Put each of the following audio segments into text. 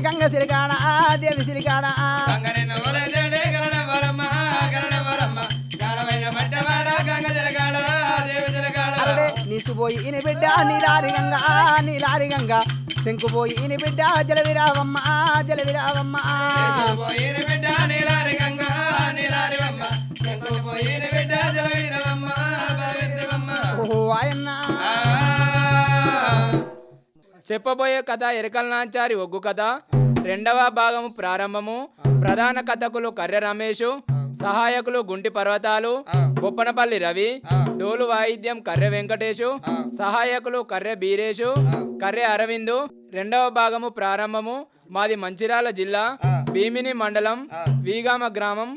గంగ సిరికాడ దేవి అరడే నీసుపోయి ఇని బిడ్డ నీలారి గంగా నీలారి గంగా. శంకుపోయి ఇని బిడ్డ జలవిరావమ్మ జలవిరావమ్మ. ఓహో ఆయన్న చెప్పబోయే కథ ఎరకల నాంచారి ఒగ్గు కథ. రెండవ భాగము ప్రారంభము. ప్రధాన కథకులు కర్రె రమేషు సహాయకులు గుంటి పర్వతాలు బొప్పనపల్లి రవి డోలు వాయిద్యం కర్రె వెంకటేషు సహాయకులు కర్రె బీరేషు కర్రె అరవిందు. రెండవ భాగము ప్రారంభము. మాది మంచిర్యాల జిల్లా. భీమిని మండలం వీగామ గ్రామం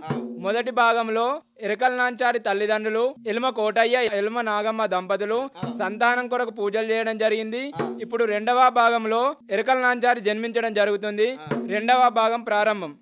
మొదటి భాగంలో ఎరకల నాంచారి తల్లిదండ్రులు ఎల్మ కోటయ్య ఎల్మ నాగమ్మ దంపతులు సంతానం కొరకు పూజలు చేయడం జరిగింది. ఇప్పుడు రెండవ భాగంలో ఎరకల నాంచారి జన్మించడం జరుగుతుంది. రెండవ భాగం ప్రారంభం.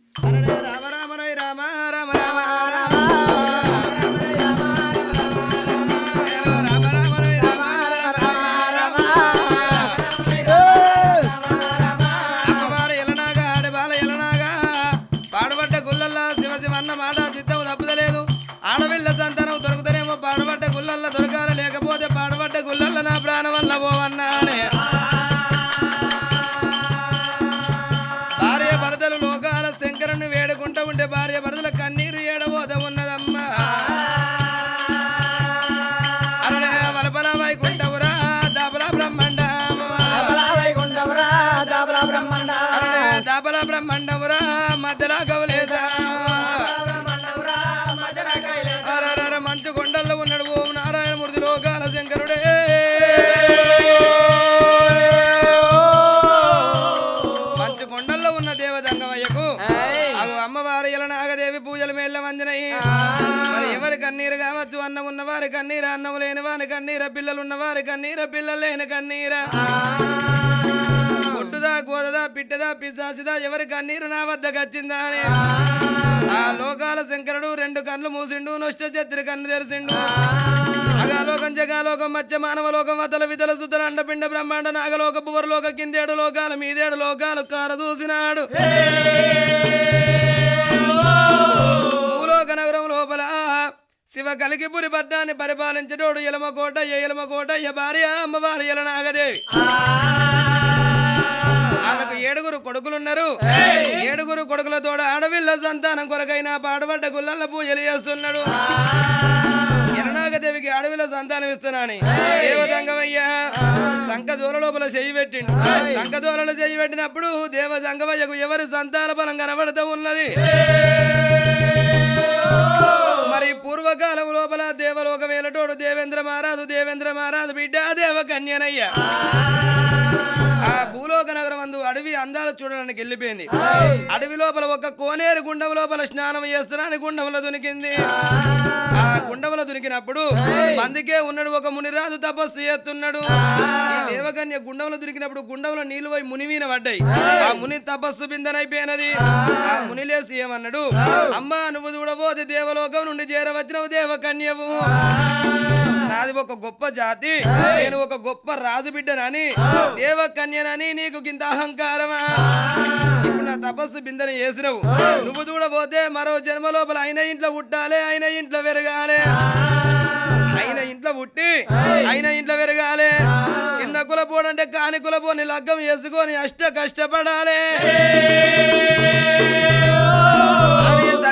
కన్నీర పిల్లలున్నవారి కన్నీర పిల్లలు లేని కన్నీర. కొట్టుదా కోదదా పిట్టదా పిశాసిదా ఎవరి కన్నీరు నా వద్దకు వచ్చిందా అని. ఆ లోకాల శంకరుడు రెండు కళ్ళు మూసిండు నొష్ట చెత్రి కన్ను తెరిసిండు. అగాలోకం జగాలోకం మత్స్య మానవ లోకం వతల వితల సుతల అండపిండ బ్రహ్మాండ నాగలోక పువర్లోక కిందేడు లోకాలు మీదేడు లోకాలు కార చూసినాడు శివ కలిగిపురి పట్టాన్ని పరిపాలించడోడు ఎలమ కోట ఎలమ కోట భార్య అమ్మవారి ఎలనాగదేవి వాళ్ళకు ఏడుగురు కొడుకులున్నారు. ఏడుగురు కొడుకులతో ఆడవిల్ల సంతానం కొరకైనా పాడబడ్డ గుల్లల పూజలు చేస్తున్నాడు. ఎలనాగదేవికి అడవిలో సంతానం ఇస్తున్నాని. దేవదంగమయ్య సంకదోల లోపల చెయ్యి పెట్టిండు. సంకదోలలో చెయ్యి పెట్టినప్పుడు దేవదంగమయ్యకు ఎవరి సంతాన బలం కనబడుతూ ఉన్నది? మరి పూర్వకాలం లోపల దేవలోక వేలటోడు దేవేంద్ర మహారాజు దేవేంద్ర మహారాజు బిడ్డ దేవ కన్యనయ్య ఆ భూలోక నగరం అందు అడవి అందాలు చూడడానికి వెళ్ళిపోయింది. అడవి లోపల ఒక కోనేరు గుండం లోపల స్నానం చేస్తున్నాను గుండంలో దునికింది. ఆ గుండంలో దునికినప్పుడు అందుకే ఉన్నాడు ఒక మునిరాజు తపస్సు చేస్తున్నాడు. ఈ దేవకన్య గుండంలో దునికినప్పుడు గుండంలో నీళ్ళు పోయి ముని మీద పడ్డాయి. ఆ ముని తపస్సు బిందనైపోయినది. ఆ ముని లేసి ఏమన్నాడు? అమ్మా నువ్వు చూడబోతే దేవలోకం నుండి చేరవచ్చినవు దేవకన్యవు. నాది ఒక గొప్ప జాతి నేను ఒక గొప్ప రాజు బిడ్డనని దేవకన్యనని నీకు గింత అహంకారమా? ఇప్పుడు నా తపస్సు బిందెని చేసినవు నువ్వు చూడబోతే మరో జన్మ లోపల ఆయన ఇంట్లో పుట్టాలి ఆయన ఇంట్లో పెరగాలి. ఆయన ఇంట్లో పుట్టి ఆయన ఇంట్లో పెరగాలి. చిన్న కులపోడంటే కాని కులపోని లగ్గం వేసుకొని అష్ట కష్టపడాలి.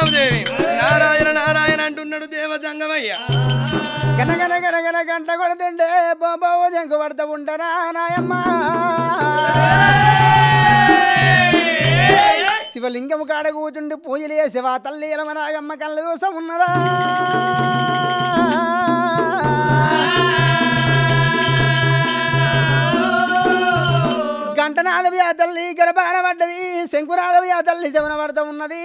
భిక్షాదేవి నారాయణ నారాయణ అంటున్నాడు దేవజంగమయ్య గన గన గన గన గంట కొడుతుండే బాబావు జంకు పడతా ఉంటారా నాయమ్మ? శివలింగము కాడ కూర్చుండి పూజలు చేసేవా తల్లి ఎలమనాగమ్మ కళ్ళ చూసం ఉన్నదా? గంటనాలవి ఆ తల్లి గర్భాన పడ్డది శంకురాలవి ఆ తల్లి శవన పడతా ఉన్నది.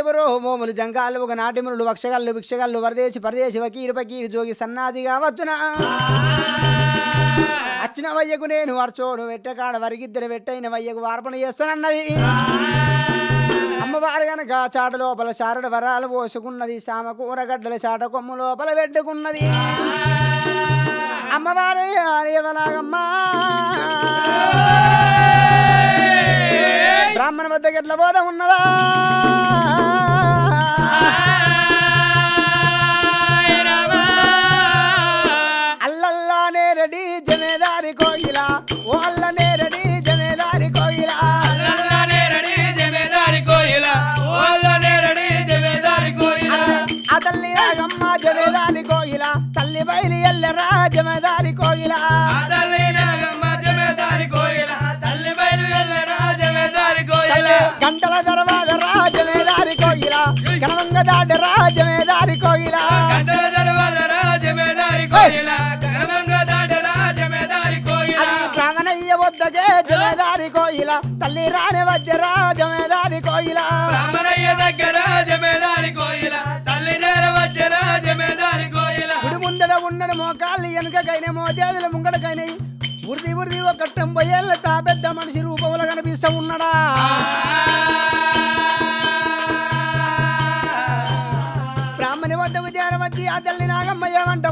ఎవరో మోములు జంగాలు ఒక నాటిమునులు వక్షగాళ్ళు భిక్షగాళ్ళు వరదేశి పరదేశి వకీరు పకీరు జోగి సన్నాజిగా వచ్చునా అచ్చిన వయ్యకు నేను వర్చోడు వెట్టకాడ వరిగిద్దరు వెట్టైన వయ్యకు వార్పణ చేస్తానన్నది. అమ్మవారు గనక చాట లోపల చారడ వరాలు పోసుకున్నది సామ కూరగడ్డల చాట కొమ్ము లోపల పెట్టుకున్నది. అమ్మవారు అమ్మా బ్రాహ్మణ వద్దకు ఎట్లా బోధ ఉన్నదా? అల్లల్లానే రెడీ జమేదారి కోయిల. ఓ అల్లనే రెడీ జమేదారి కోయిల. ఆ తల్లి రాగమ్మ జమేదారి కోయిల తల్లి బయలు ఎల్లరా జమేదారి కోయిల. దాట రా జమేదారి కోయిల. అది ప్రాణయ్య వద్దకే జమేదారి కోయిల. తల్లి రాని వద్యరా జమేదారి కోయిల. బ్రాహ్మణయ్య దగ్గర జమేదారి కోయిల. తల్లి చేర వచ్చరా జమేదారి కోయిల. గుడి ముందడ ఉన్నడు మోకాళ్ళు వెనుకకైనా మోచేతుల ముంగడకైనాయి. ఉరిది ఉరిది ఒక తొంభై ఏళ్ళ తా పెద్ద మనిషి రూపంలో కనిపిస్తూ ఉన్నాడా.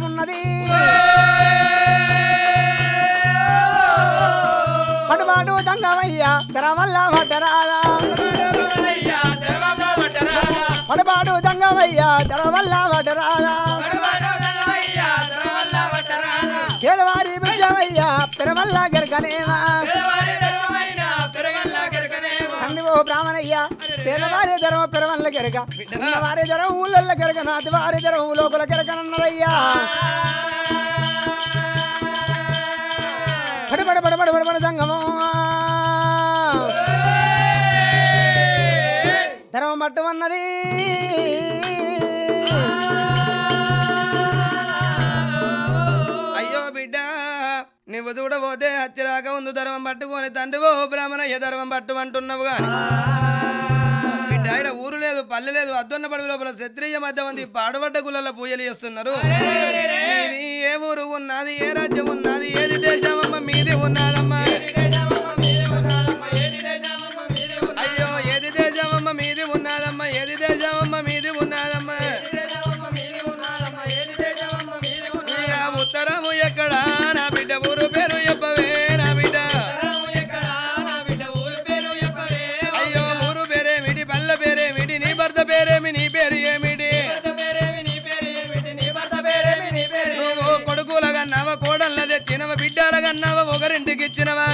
ఉన్నది. పటుపాటు దంగమయ్య తెరవల్ల పట్టరాదా పటుపాటు దంగమయ్య తెరవల్ల పట్టరాదా పేదవారి భిక్షమయ్య పెరవల్ల గెరకనేమా అయ్యా. పేదవారే పేదవారి పిరవన్ల గెరక వారే ధరం ఊళ్ళల్ల గెరక నాది వారే ధరం లోపల గెరకనన్నదయ్యా పడబడ పడబడ పడబడ ధర్మం పట్టమన్నది అయ్యో బిడ్డ నువ్వు చూడబోతే హచ్చరాక ఉంది. ధర్మం పట్టుకొని తండ్రి ఓ బ్రాహ్మణయ్య ధర్మం పట్టు అంటున్నావు గాని. ఊరు లేదు పల్లె లేదు అద్దొన్న పడుగు లోపల క్షత్రియ మధ్య మంది పాడుబడ్డ గుళ్ళ పూజలు చేస్తున్నారు. ఏ ఊరు ఉన్నది ఏ రాజ్యం ఉన్నది ఏది దేశమమ్మ మీది ఉన్నదమ్మా? అయ్యో ఏది దేశమమ్మ మీది ఉన్నదమ్మా? ఏది దేశమమ్మ మీది ఉన్నదమ్మా? ఉత్తరము ఎక్కడ? నా బిడ్డ ఊరు పేరు తెచ్చినవ బిడ్డల కన్నావ ఒకరింటికి ఇచ్చినవా.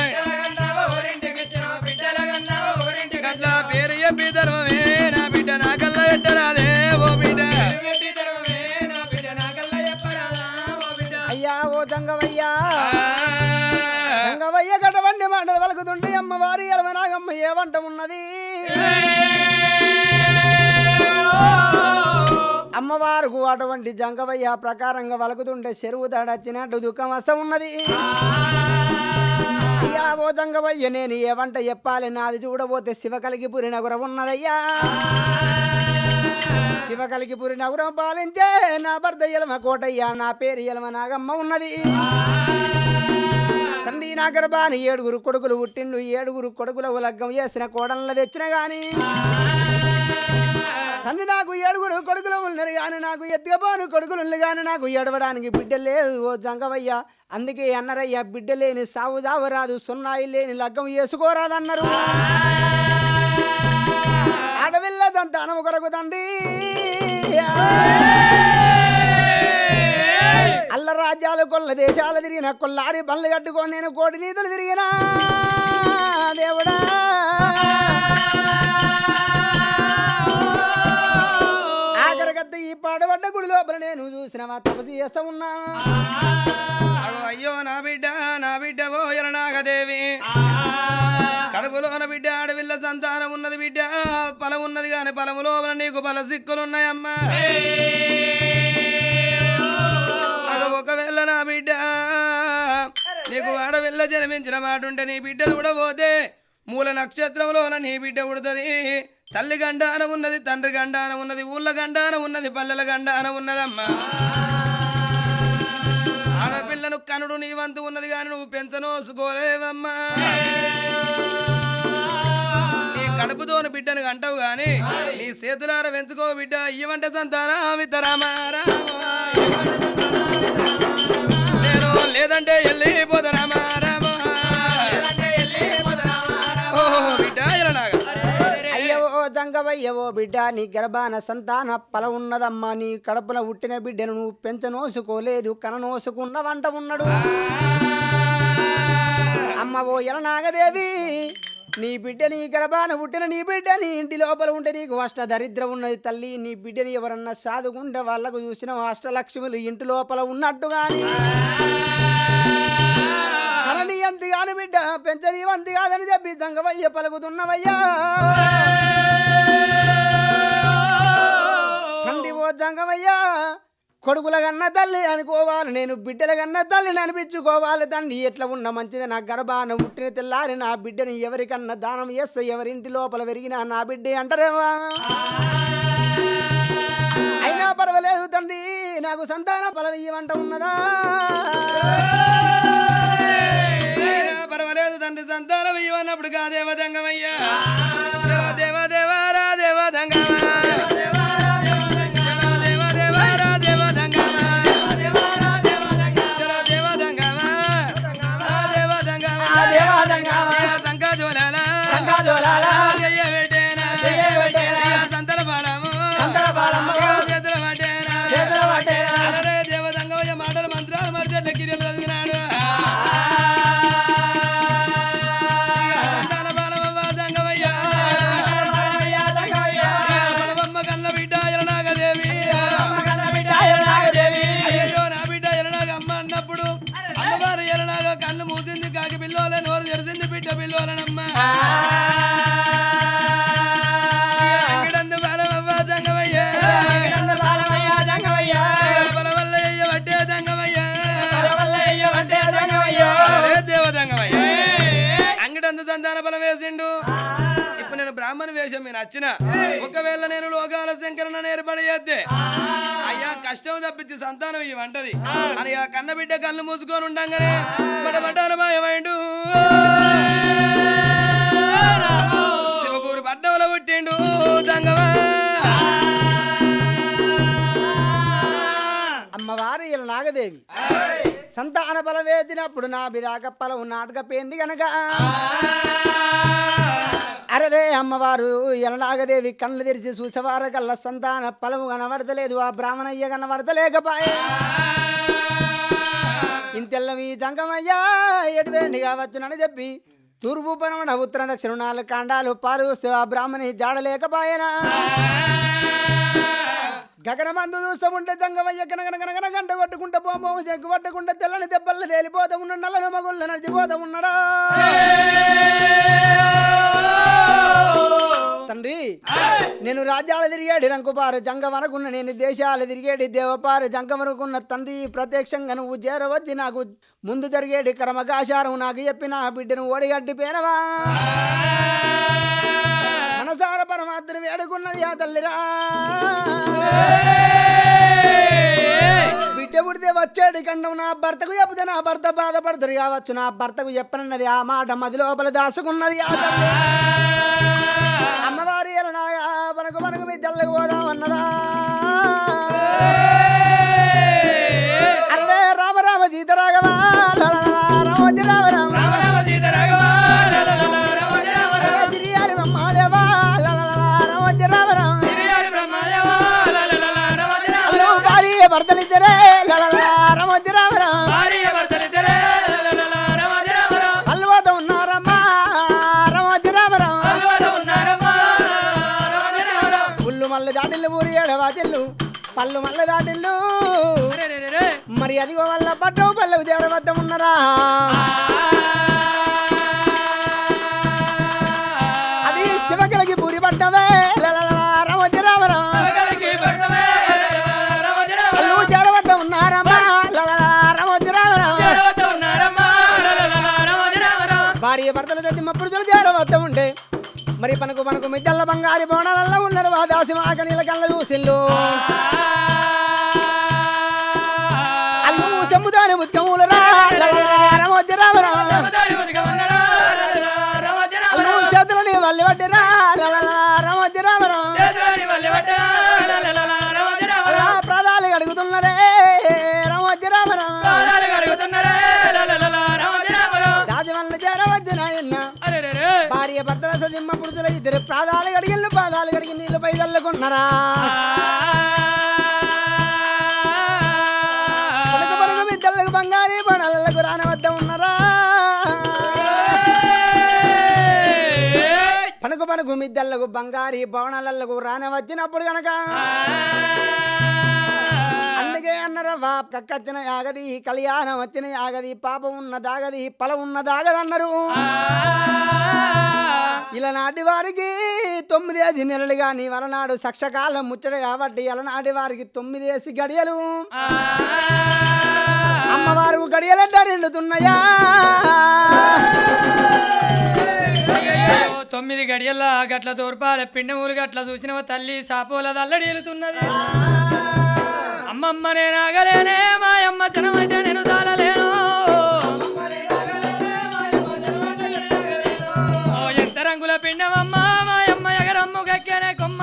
అమ్మవారుకు అటువంటి జంగవయ్య ప్రకారంగా వలుకుతుంటే చెరువు దాడచ్చినట్టు దుఃఖం వస్త ఉన్నది అయ్యా ఓ జంగవయ్య నేను ఏ వంట చెప్పాలి? నాది చూడబోతే శివ కలిగిపురి ఉన్నదయ్యా. శివ కలిగి పాలించే నా భర్త ఎలమ కోటయ్య నా పేరు ఎలమ నాగమ్మ ఉన్నది. తండ్రి నా గర్భాని ఏడుగురు కొడుకులు పుట్టిండు. ఏడుగురు కొడుకుల ఉలగ్గం చేసిన కోడలను తెచ్చిన గాని తండ్రి నాకు ఏడుగురు కొడుకులు ఉన్నారు కానీ నాకు ఎత్తుకపోను కొడుకులు కానీ నాకు ఏడవడానికి బిడ్డ లేదు. ఓ జంగవయ్య అందుకే అన్నరయ్య బిడ్డ లేని సావు జావు రాదు సున్నాయి లేని లగ్గం వేసుకోరాదన్నారు. ఆడవిల్ల సంతానం కొరకు తండ్రి. అల్ల రాజ్యాలు కొల్ల దేశాలు తిరిగిన కొల్లారి బండ్లు కట్టుకొని నేను కోటి నీతులు తిరిగినా. దేవుడా. ఆఖరికత్త ఈ పాడబడ్డ గుడి లోపల నేను చూసిన మా తపస్సు చేస్తా ఉన్నా. అగో అయ్యో నా బిడ్డ నా బిడ్డ ఓ ఎలనాగదేవి కడుపులోన బిడ్డ అడవిల్ల సంతానం ఉన్నది బిడ్డ. ఫలం ఉన్నది కాని పొలములో నీకు పల సిక్కులున్నాయమ్మా. ఒకవేళ నా బిడ్డ నీకు అడవిల్ల జన్మించిన మాట ఉంటే నీ బిడ్డ చూడబోతే మూల నక్షత్రంలోన నీ బిడ్డ ఉడుతుంది తల్లి గండాన ఉన్నది తండ్రి గండాన ఉన్నది ఊళ్ళ గండాన ఉన్నది పల్లెల గండాన ఉన్నదమ్మా. ఆడపిల్లను కనుడు నీ వంతు ఉన్నది కానీ నువ్వు పెంచనోసుకోలేవమ్మా. నీ కడుపుతోని బిడ్డను అంటావు గాని నీ చేతులార పెంచుకో బిడ్డ ఇవ్వంటే సంతాన విత్తరామారా నేను లేదంటే వెళ్ళిపోతారామా జంగవయ్యవో బిడ్డ నీ గర్భాన సంతాన పల ఉన్నదమ్మా. నీ కడుపున పుట్టిన బిడ్డను నువ్వు పెంచనోసుకోలేదు కననోసుకున్న వంట ఉన్నాడు. అమ్మ ఓ ఎలనాగదేవి నీ బిడ్డ నీ గర్భాన పుట్టిన నీ బిడ్డ నీ ఇంటి లోపల ఉంటే నీకు అష్ట దరిద్రం ఉన్నది తల్లి. నీ బిడ్డని ఎవరన్నా సాధుకుంటే వాళ్ళకు చూసిన అష్టలక్ష్మిలు ఇంటి లోపల ఉన్నట్టు కానీ కనని అంత కాని బిడ్డ పెంచని వంతి కాదని చెప్పి జంగవయ్య పలుకుతున్నవయ్యా. తండ్రి ఓ జంగవయ్యా కొడుకుల కన్న తల్లి అనుకోవాలి నేను బిడ్డల కన్న తల్లిని అనిపించుకోవాలి తండ్రి ఎట్లా ఉన్న మంచిది నా గర్భాన పుట్టిన తెల్లారి నా బిడ్డని ఎవరికన్నా దానం చేస్తే ఎవరింటి లోపల పెరిగినా నా బిడ్డే అంటారేవా అయినా పర్వాలేదు తండ్రి నాకు సంతాన ఫలం వంట ఉన్నదా? పర్వాలేదు తండ్రి సంతానం ఇవ్వనప్పుడు కాదేవ కా దేవదంగమయ్యా దేవదేవారా దేవదంగమా దంగమా. నేను వేషం మీరు నచ్చిన. ఒకవేళ నేను లోకాల శంకరణ ఏర్పడి చేస్తే. అయ్యా కష్టం తప్పించి సంతానం ఇవి వంటది అని ఆ కన్న బిడ్డ కళ్ళు మూసుకొని ఉండంగానే బడబడ్డాను మాయమైండు. శివపూరి పడ్డవల పుట్టిండు అమ్మవారు ఇలా నాగదేవి. సంతాన బలం వేసినప్పుడు నా బిదాక పలం నాటకపోయింది గనక. అరవే అమ్మవారు ఎలనాగదేవి కళ్ళు తెరిచి చూసేవారు కల్లా సంతాన ఫలము కనబడతలేదు ఆ బ్రాహ్మణయ్య కనబడతలేకపాయే. ఇంతెల్ల మీ జంగమయ్యా ఎటువేండిగా వచ్చునని చెప్పి. తూర్పు పరమణ ఉత్తర దక్షిణ నాలుగు కాండాలు పాలు వస్తే ఆ బ్రాహ్మణి జాడలేకపాయనా? గగనమందు చూస్తూ ఉంటే జంగమయ్య గనగనగనగన గంట కొట్టుకుంటే పోమోము జగ్గు పట్టుకుంటే తెల్లని దెబ్బలు తేలిపోతా ఉన్నాడు నల్లని మగుళ్ళు నడిచిపోతా ఉన్నాడా? తండ్రి నేను రాజ్యాలు తిరిగేటి రంకుపార జంగమనకున్న నేను దేశాలు తిరిగేటి దేవపార వరకున్న తండ్రి ప్రత్యక్షంగా నువ్వు చేరవచ్చి నాకు ముందు జరిగేటి క్రమగాశారం నాకు చెప్పిన బిడ్డను ఓడిగడ్డి పేరవా మనసార పరమాత్మ వేడుకున్నది ఆ తల్లిరా. బిడ్డ పుడితే వచ్చాడు కండం నా భర్తకు చెబితే నా భర్త బాధపడతాడు కావచ్చు. నా భర్తకు చెప్పనన్నది ఆ మాట మది లోపల దాసుకున్నది అమ్మవారి మనకు మనకు మీ తెల్లకు పోదామన్నదా అరే రామ రామ సీత రాఘవా లలలా, రామోజీ రామ రామ తిరియాలి మమ్మాలేవా లలలా, రామోజీ రామ రామ. పళ్ళు మల్ల దాటిల్లు. మరి అదిగో వల్ల పట్టు పల్లెకు చేరవద్ద ఉన్నరా? అది శివకలకి పూరి పట్టవే. భార్య భర్తలు తెచ్చి మప్పుడు చేరవద్ద మరి పనకు పనకు మిద్దల్ల బంగారి బోనాలలో ఉన్నారు ఆ దాసి మాక నీళ్ళ కళ్ళ చూసిల్లు. పాదాలు కడిగిళ్ళు పాదాలు కడిగి నీళ్ళు పైదల్లుకున్నారా బంగారు గుమిద్దలకు మిద్దలకు భవనాలకు రాని వచ్చినప్పుడు గనక. అందుకే అన్నరవ్వా కక్కచ్చిన యాగది కళ్యాణం వచ్చిన యాగది పాపం ఉన్న దాగది ఫలం ఉన్న దాగదన్నారు ఇలా నాటి వారికి తొమ్మిదేసి నెలలు గాని వలనాడు సక్షకాలం ముచ్చట కాబట్టి ఇలనాటి వారికి తొమ్మిదేసి గడియలు. అమ్మవారు గడియలడ్డ రెండుతున్నాయా తొమ్మిది గడియల గట్ల తోర్పాల పిండమూలు గట్ల చూసిన తల్లి సాపోల దల్లడీలుతున్నది. అమ్మమ్మ నేను ఆగలేనే మాయమ్మ జనమైతే నేను దాలలేను ఓ ఎంత రంగుల పిండమమ్మ మాయమ్మ ఎగరమ్ము గక్కెనే కొమ్మ.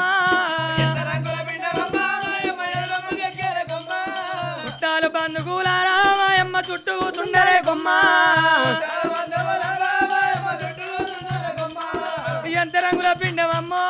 చుట్టాలు బంధుకులారా మాయమ్మ చుట్టూ తుండరే కొమ్మ. రంగుల పిండమమ్మో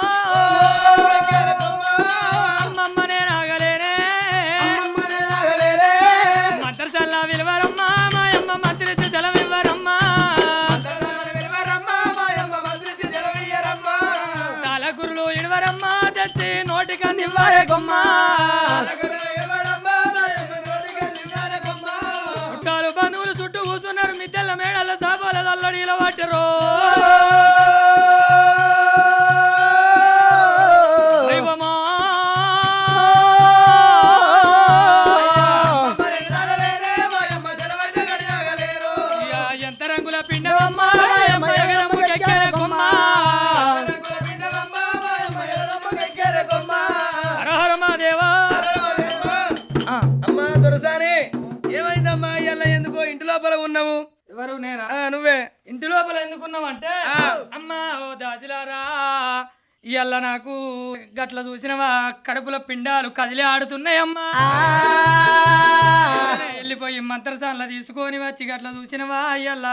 ఇవాళ నాకు గట్ల చూసినవా? కడుపుల పిండాలు కదిలి ఆడుతున్నాయమ్మా. వెళ్ళిపోయి మంత్రసాన్ల తీసుకొని వచ్చి గట్ల చూసినవా? ఇవాళ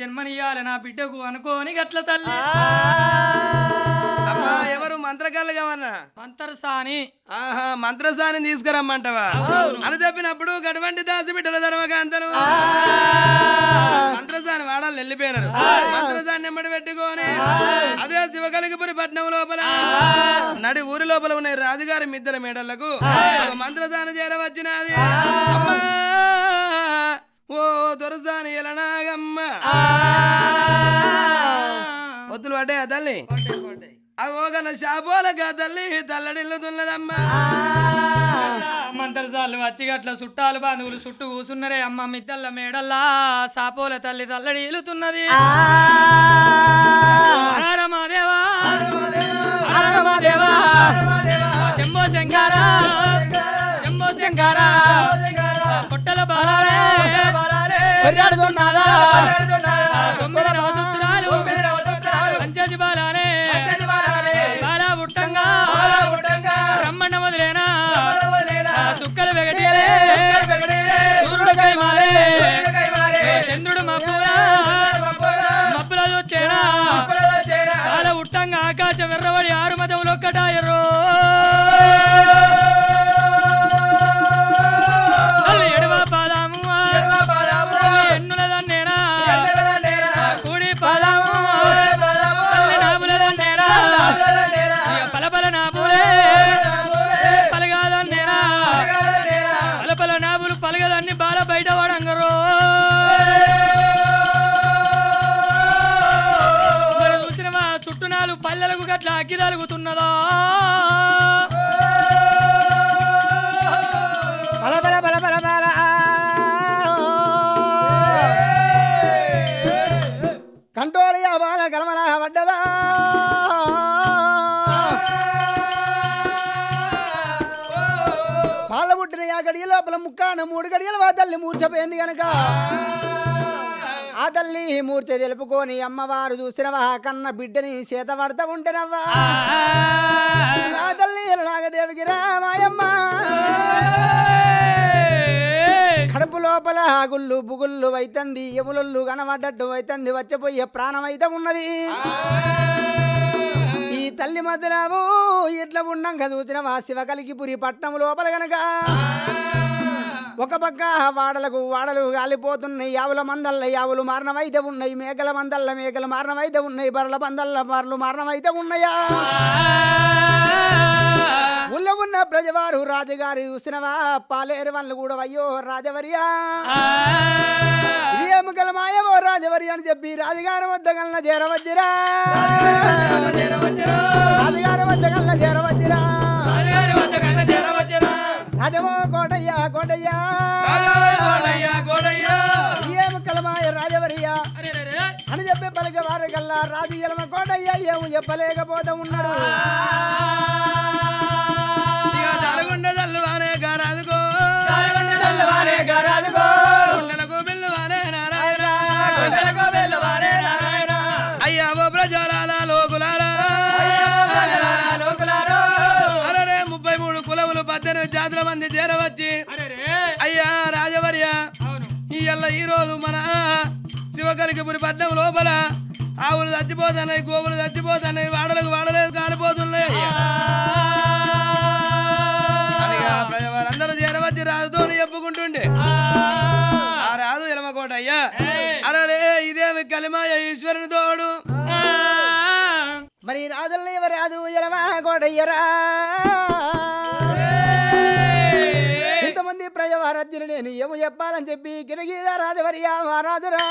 జన్మనియాలి నా బిడ్డకు అనుకోని గట్ల తల్లి. అమ్మా ఎవరు మంత్రకాలు కావన్నా? మంత్రసాని. ఆహా మంత్రసాని తీసుకురమ్మంటావా? అని చెప్పినప్పుడు గటువంటి దాసి బిడ్డల ధర్మకాంతను మంత్రసాని వాడాలి వెళ్ళిపోయినారు. మంత్రసాన్ని ఎమ్మడి పెట్టుకొని. అదే శివకలిగిపురి పట్నం లోపల. నడి ఊరి లోపల ఉన్న రాజుగారి మిద్దెల మేడలకు మంత్రసాని చేరవచ్చినది. ఓ దొరసాని ఎలనాగమ్మ. పొద్దులు పడ్డాయా తల్లి? అగోగన శాపోలగా తల్లి తల్లడిల్లుతున్నదమ్మా మంత్రసార్లు వచ్చి గట్ల చుట్టాలు బంధువులు చుట్టూ కూసున్నరే అమ్మ మిద్దల్ల మేడల్లా. సాపోల తల్లి తల్లడి ఇలుతున్నది హరమాదేవా హరమాదేవా శంభో శంకర శంభో శంకర కొట్టల బాలాలే. కొర్రాడుతున్నారా తొమ్మిది వెర్రవాడి ఆరు మతములు ఒక్కటాయరో పల్లెలకు గట్ల అగ్గి తలుగుతున్నదా బల బల బల బల బల. కంటోలియ బాల గలమల పడ్డదా పాల పుట్టిన ఆ గడియ లోపల ముక్కాన మూడు గడియలు ఆ తల్లి మూర్చపోయింది గనక. ఆ తల్లి మూర్చ తెలుపుకొని అమ్మవారు చూసినవా? కన్న బిడ్డని చేత పడతా ఉంటేనవ్వా? ఆ తల్లి నాగదేవికి రామాయమ్మ. కడుపు లోపల గుళ్ళు బుగుళ్ళు వైతంది ఎములొల్లు కనబడ్డట్టు వైతంది వచ్చపోయే ప్రాణం అయితే ఉన్నది. ఈ తల్లి మధ్యనాము ఇట్లా ఉండంగా చూసిన మా శివకలికి పురి పట్నం లోపల గనక. ఒక పక్క వాడలకు వాడలు గాలిపోతున్నాయి. యావుల మందల్ల యావులు మారణమైతే ఉన్నాయి. మేకల మందల్ల మేకలు మారణమైతే ఉన్నాయి. బర్ల పందల్ల బర్లు మారణమైతే ఉన్నాయా? ఊళ్ళో ఉన్న ప్రజవారు రాజుగారి చూసినవా పాలేరు వాళ్ళు కూడా అయ్యో రాజవర్యా? ఇది ఎముకల మాయమో అని చెప్పి రాజుగారి వద్ద కల్లా చేరవచ్చిరా రాజుగారి వద్ద కల్లా చేరవచ్చిరా రాజవో కోటయ్యా కోటయ్యా. ఈ ఎముకల మాయ రాజవరియా? అని చెప్పి పలిక వారి కల్లా రాజు ఎలమ కోటయ్యా ఏమి చెప్పలేకపోతా ఉన్నాడు. శివకరికపురి పట్నం లోపల ఆవులు చచ్చిపోతున్నాయి గోవులు చచ్చిపోతున్నాయి వాడలకు వాడలేదు కాలిపోతున్నాయి. అనిగా ప్రజవారందరూ చేరవచ్చి రాజుతో చెప్పుకుంటుండే. ఆ రాజు ఎలమకోట అయ్యా అరే ఇదేమి కలిమాయ ఈశ్వరుని తోడు. మరి రాజుల్ని రాజు? ఎలమా కోటయ్యరా ఇంతమంది ప్రజవారజ్ఞులు నేను ఏమో చెప్పాలని చెప్పి గిరగీద రాజవర్యా మహారాజురా.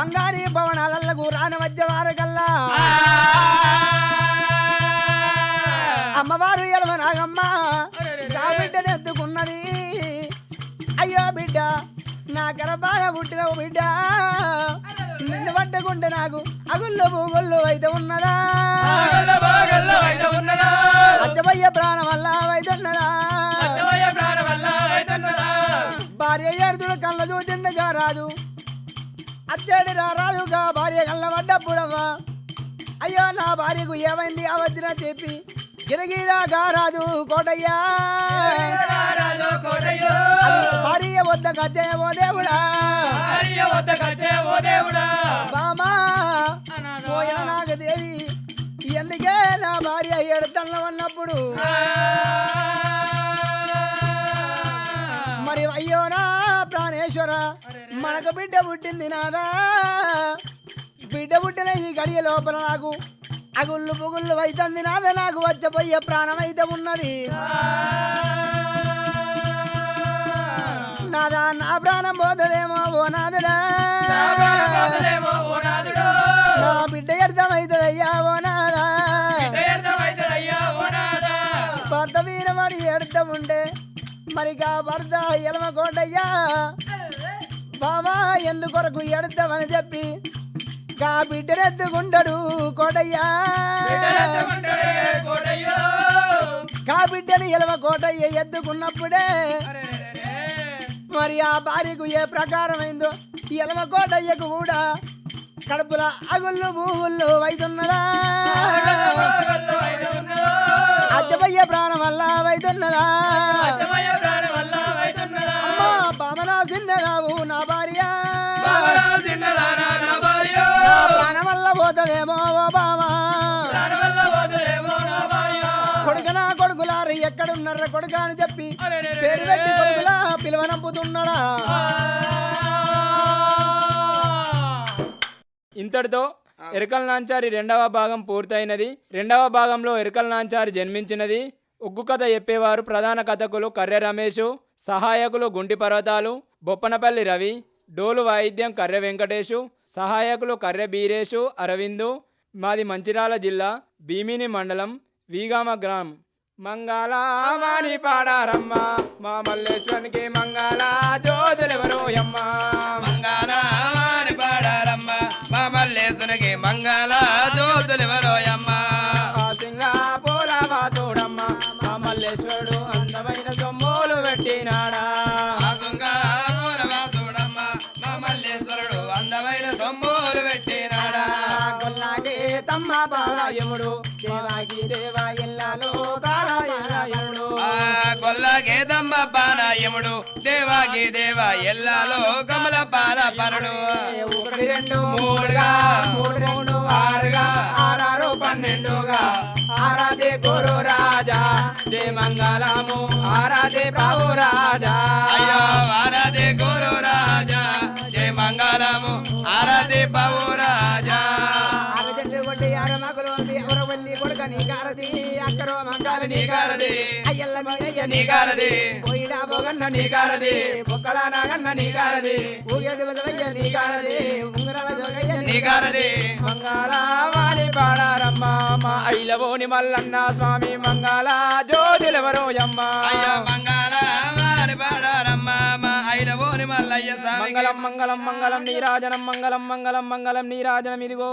బంగారీ భవనాలకు రాని మధ్య వారకల్లా. అమ్మవారు ఎలవ నాగమ్మ నా బిడ్డను ఎత్తుకున్నది. అయ్యో బిడ్డ నా గర్భాన పుట్టిన బిడ్డ. నిన్ను పట్టుకుంటే నాకు అగుళ్ళు బూగుళ్ళు అయితే ఉన్నదా అచ్చాడి రా రాదుగా భార్య కళ్ళ పడ్డప్పుడవ్వా అయ్యో నా భార్యకు ఏమైంది? అవచ్చిన చెప్పి. గిరగిరాగా రాజు కోటయ్యా. భార్య వద్ద కట్టే ఓ దేవుడా. బామా నాగదేవి ఎందుకే నా భార్య ఎడతన్న ఉన్నప్పుడు మనకు బిడ్డ పుట్టింది నాదా. బిడ్డ పుట్టిన ఈ గడియ లోపల నాకు అగుళ్ళు పుగుళ్ళు అయితుంది నాదే. నాకు వచ్చపోయే ప్రాణం అయితే ఉన్నది. నాదా నా ప్రాణం పోతుందేమో ఓ నాదుడా. నా బిడ్డ అర్థమవుతుందయ్యా ఓ నాదా. భర్త వీరమడి ఎడతా ఉంటే మరిగా భర్త ఎలమ కోటయ్యా. బావా ఎందుకొరకు ఎడతామని చెప్పి గా బిడ్డనెత్తుకుంటాడు కోటయ్యా. కా బిడ్డని ఎలమ కోటయ్య ఎత్తుకున్నప్పుడే మరి ఆ భార్యకు ఏ ప్రకారమైందో ఎలమ కోటయ్యకు కూడా కడుపుల అగుళ్ళు భూవుళ్ళు వైతున్నదా అద్దమయ్య ప్రాణం వల్ల వైతున్నదా సిన్నదావు నా భార్య. నా ప్రాణం వల్ల పోతుందేమో ఓ బామా కొడుకనా కొడుకులారు ఎక్కడున్నారా కొడుక అని చెప్పి పేరు పెట్టి కొడుకులా పిలువనంపుతున్నాడా? ఇంతటితో ఎరకల నాంచారి రెండవ భాగం పూర్తయినది. రెండవ భాగంలో ఎరకల నాంచారి జన్మించినది. ఉగ్గు కథ చెప్పేవారు ప్రధాన కథకులు కర్రె రమేషు సహాయకులు గుంటి పర్వతాలు బొప్పనపల్లి రవి డోలు వాయిద్యం కర్రె వెంకటేషు సహాయకులు కర్రె బీరేషు అరవిందు మాది మంచిర్యాల జిల్లా భీమిని మండలం వీగామ గ్రామం. మంగళమాని పాడారమ్మ మా మల్లేశ్వరికి మంగళ జ్యోతులెవరో అమ్మ? మంగళవారి పాడారమ్మ మా మల్లేశునికి మంగళ జ్యోతులెవరోయమ్మ ఆ సింగాపూల మా మల్లేశ్వరుడు అందమైన సొమ్ములు పెట్టినాడా? బాలయముడు దేవాకి దేవా ఎల్లాలో కాలయముడు ఆ గొల్ల గేదమ్మ బాణాయముడు దేవాకి దేవ ఎల్లాలో కమల పాల పరుడు ఒకటి రెండు మూడుగా మూడు రెండు ఆరుగా ఆరారు పన్నెండుగా. ఆరాధే గురు రాజా దే మంగళము. ఆరాధే బాబు రాజా. అయ్యో ఆరాధే గురు రాజా జయ మంగళము. ఆరాధే బాబు అక్కరో నీకారది అయ్యల్ల మీరయ్య నీకారది పోగన్న నీకారది బొక్కల నాగన్న నీకారది ఊగేది జోగయ్య నీకారది పాడారమ్మ మా ఐలవోని మల్లన్న స్వామి మంగళ జ్యోతులెవరో అమ్మ అయ్యో మంగళ వారి పాడారమ్మ మా ఐలవోని మల్లయ్య మంగళం మంగళం మంగళం నీరాజనం మంగళం మంగళం మంగళం నీరాజనం ఇదిగో.